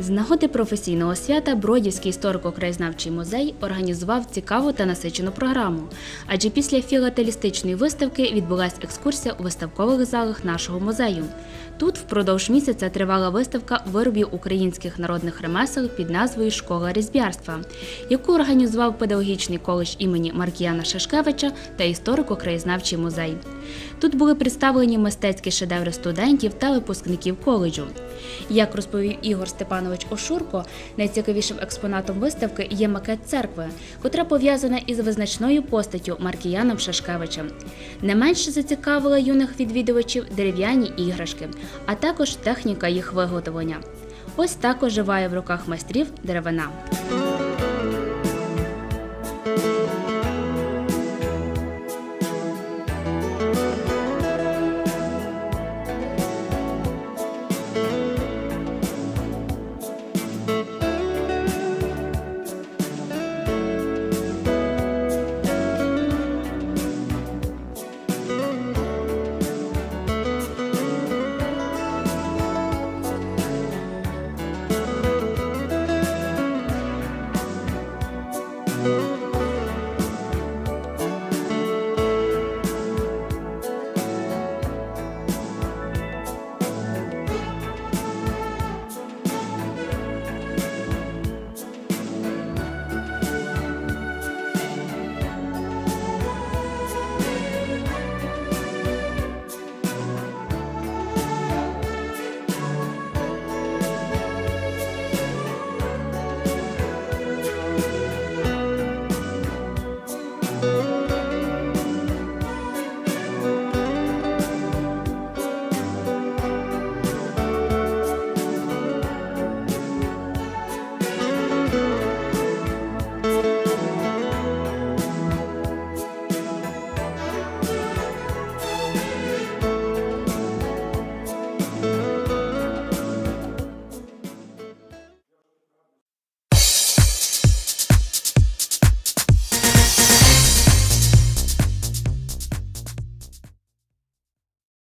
З нагоди професійного свята Бродівський історико-краєзнавчий музей організував цікаву та насичену програму. Адже після філателістичної виставки відбулася екскурсія у виставкових залах нашого музею. Тут впродовж місяця тривала виставка виробів українських народних ремесел під назвою Школа різб'ярства, яку організував педагогічний коледж імені Маркіяна Шашкевича та історико-краєзнавчий музей. Тут були представлені мистецькі шедеври студентів та випускників коледжу. Як розповів Ігор Степанович Ошурко, найцікавішим експонатом виставки є макет церкви, котра пов'язана із визначною постаттю Маркіяном Шашкевичем. Не менше зацікавила юних відвідувачів дерев'яні іграшки, а також техніка їх виготовлення. Ось так оживає в руках майстрів деревина.